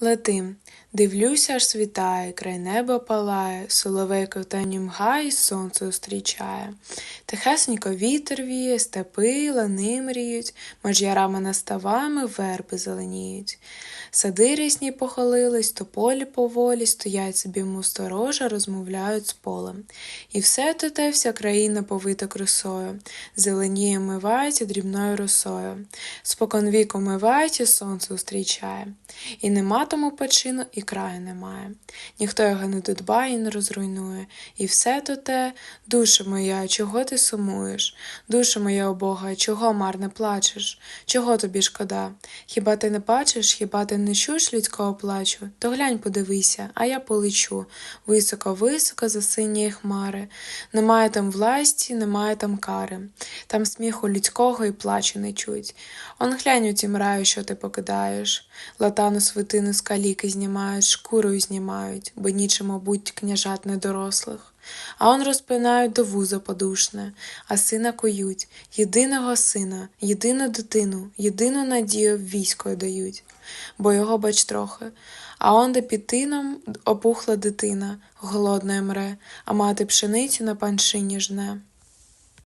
Летим, дивлюся, аж світає, край неба палає, соловейко в темнім гаї сонце зустрічає. Тихесенько вітер віє, степи, лани мріють, між ярами наставами верби зеленіють. Сади рясні похилились, тополі поволі стоять собі мусторожа, розмовляють з полем. І все те те вся країна повита красою, зеленіє мивається дрібною росою. Спокон віку мивається, сонце зустрічає. І нема тому почину, і краю немає. Ніхто його не додбає і не розруйнує. І все то те, душа моя, чого ти сумуєш? Душа моя о Бога, чого марно плачеш? Чого тобі шкода? Хіба ти не бачиш, хіба ти не чуєш людського плачу? То глянь, подивися, а я полечу. Високо-високо за сині хмари. Немає там власті, немає там кари. Там сміху людського і плачу не чуть. Он глянь у тім раю, що ти покидаєш. Латану свитину з каліки знімають, шкурою знімають, бо нічим, мабуть, княжат недорослих. А он розпинають до вуза подушне, а сина кують, єдиного сина, єдину дитину, єдину надію в військо дають, бо його бач трохи. А он де під тином опухла дитина, голодна мре, а мати пшеницю на паншині жне.